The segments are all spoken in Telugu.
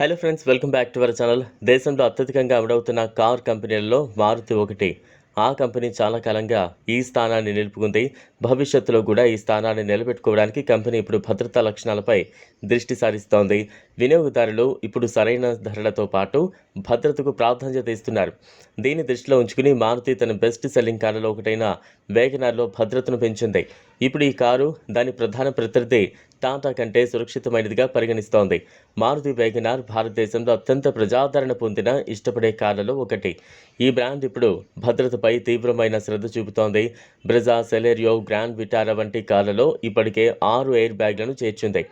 Hello friends welcome back to our channel దేశంలో అత్యధికంగా అమడవుతున్న కార్ కంపెనీలలో మారుతి ఒకటి. ఆ కంపెనీ చాలా కాలంగా ఈ స్థానాన్ని నిలుపుకుంది. భవిష్యత్తులో కూడా ఈ స్థానాన్ని నిలబెట్టుకోవడానికి కంపెనీ ఇప్పుడు భద్రతా లక్షణాలపై దృష్టి సారిస్తోంది. వినియోగదారులు ఇప్పుడు సరైన ధరలతో పాటు భద్రతకు ప్రాధాన్యత ఇస్తున్నారు. దీన్ని దృష్టిలో ఉంచుకుని మారుతి తన బెస్ట్ సెల్లింగ్ కార్లలో ఒకటైన వేగనార్లో భద్రతను పెంచింది. ఇప్పుడు ఈ కారు దాని ప్రధాన ప్రత్యర్థి టాటా కంటే సురక్షితమైనదిగా పరిగణిస్తోంది. మారుతి వేగనార్ భారతదేశంలో అత్యంత ప్రజాదరణ పొందిన ఇష్టపడే కార్లలో ఒకటి. ఈ బ్రాండ్ ఇప్పుడు భద్రతపై తీవ్రమైన శ్రద్ధ చూపుతోంది. బ్రెజా సెలెరియో గ్రాండ్ విటారా వంటి కార్లలో ఇప్పటికే ఆరు ఎయిర్ బ్యాగ్లను చేర్చింది.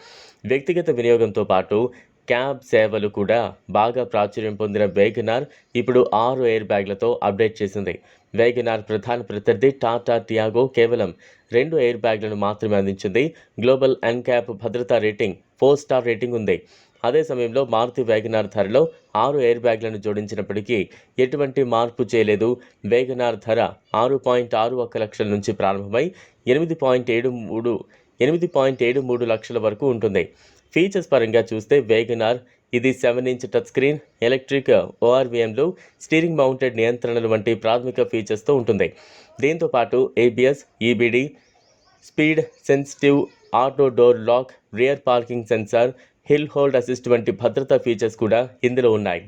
వ్యక్తిగత వినియోగంతో పాటు క్యాబ్ సేవలు కూడా బాగా ప్రాచుర్యం పొందిన వేగనార్ ఇప్పుడు ఆరు ఎయిర్ బ్యాగ్లతో అప్డేట్ చేసింది. వేగనార్ ప్రధాన ప్రత్యర్థి టాటా టియాగో కేవలం రెండు ఎయిర్ బ్యాగ్లను మాత్రమే అందించింది. గ్లోబల్ ఎన్క్యాప్ భద్రతా రేటింగ్ ఫోర్ స్టార్ రేటింగ్ ఉంది. అదే సమయంలో మారుతి వేగనార్ ధరలో ఆరు ఎయిర్ బ్యాగ్లను జోడించినప్పటికీ ఎటువంటి మార్పు చేయలేదు. వేగనార్ ధర ఆరు పాయింట్ ఆరు ఒక్క లక్షల నుంచి ప్రారంభమై ఎనిమిది పాయింట్ ఏడు మూడు ఎనిమిది పాయింట్ ఏడు మూడు లక్షల వరకు ఉంటుంది. ఫీచర్స్ పరంగా చూస్తే వేగనార్ ఇది seven inch touch screen electric ఓఆర్వీఎంలు steering mounted నియంత్రణలు వంటి ప్రాథమిక ఫీచర్స్తో ఉంటుంది. దీంతో పాటు ABS EBD speed sensitive auto door lock rear parking sensor hill hold assist వంటి భద్రతా ఫీచర్స్ కూడా ఇందులో ఉన్నాయి.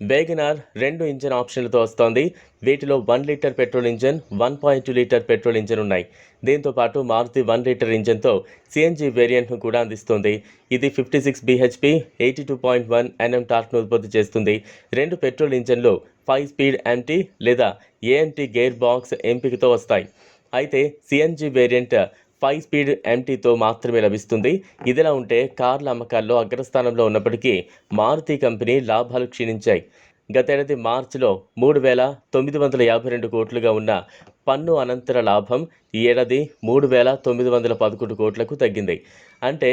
వేగనార్ రెండు ఇంజన్ ఆప్షన్లతో వస్తోంది. వీటిలో one litre petrol engine one point two litre petrol engine ఉన్నాయి. దీంతో పాటు మారుతి వన్ లీటర్ ఇంజన్తో సిఎన్జి వేరియంట్ను కూడా అందిస్తుంది. ఇది fifty six BHP eighty two point one NM టార్క్ను ఉత్పత్తి చేస్తుంది. రెండు పెట్రోల్ ఇంజన్లు ఫైవ్ స్పీడ్ ఎంటీ లేదా ఏఎన్టీ గేర్ బాక్స్ ఎంపికతో వస్తాయి. అయితే సిఎన్జి వేరియంట్ ఫైవ్ స్పీడ్ ఎంటీతో మాత్రమే లభిస్తుంది. ఇదిలా ఉంటే కార్ల అమ్మకాల్లో అగ్రస్థానంలో ఉన్నప్పటికీ మారుతి కంపెనీ లాభాలు క్షీణించాయి. గతేడాది మార్చిలో మూడు వేల తొమ్మిది వందల యాభై రెండు కోట్లుగా ఉన్న పన్ను అనంతర లాభం ఈ ఏడాది మూడు వేల తొమ్మిది వందల పదకొండు కోట్లకు తగ్గింది. అంటే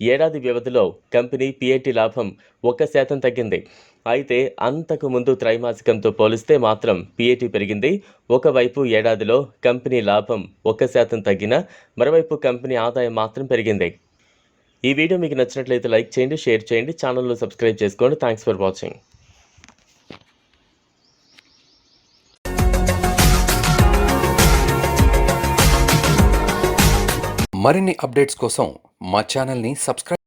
ఏడాది వ్యవధిలో కంపెనీ పీఏటీ లాభం ఒక శాతం తగ్గింది. అయితే అంతకు ముందు త్రైమాసికంతో పోలిస్తే మాత్రం పిఏటి పెరిగింది. ఒకవైపు ఏడాదిలో కంపెనీ లాభం ఒక శాతం తగ్గినా మరోవైపు కంపెనీ ఆదాయం మాత్రం పెరిగింది. ఈ వీడియో మీకు నచ్చినట్లయితే లైక్ చేయండి షేర్ చేయండి ఛానల్లో సబ్స్క్రైబ్ చేసుకోండి. Thanks for watching. మరిన్ని అప్డేట్స్ కోసం మా ఛానల్ని సబ్స్క్రైబ్